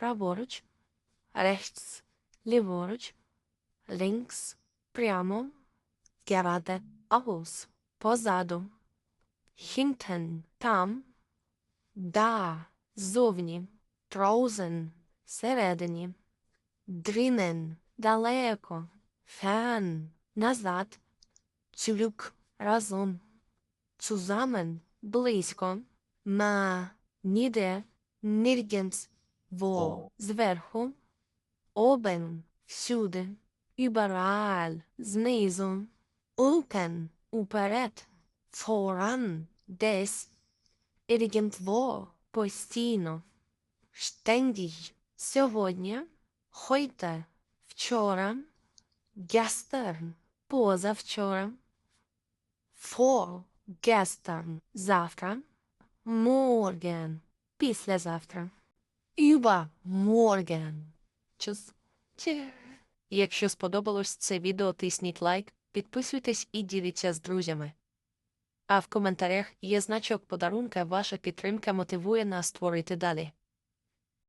праворуч, rechts, ліворуч, links, прямо, gerade, aus, позаду, hinten, там, да, зовні, draußen, всередині, drinnen, далеко, fern, назад, zurück, разом, zusammen, близько, на, ніде, nirgends, во, зверху, oben, всюди, überall, знизу, unten, уперед, voran, десь, irgendwo, постійно, ständig, сьогодні, heute, вчора, gestern, позавчора, vor, gestern, завтра, morgen, післязавтра, Чус. Че. Якщо сподобалось це відео, тисніть лайк, підписуйтесь і діліться з друзями. А в коментарях є значок подарунка, ваша підтримка мотивує нас створити далі.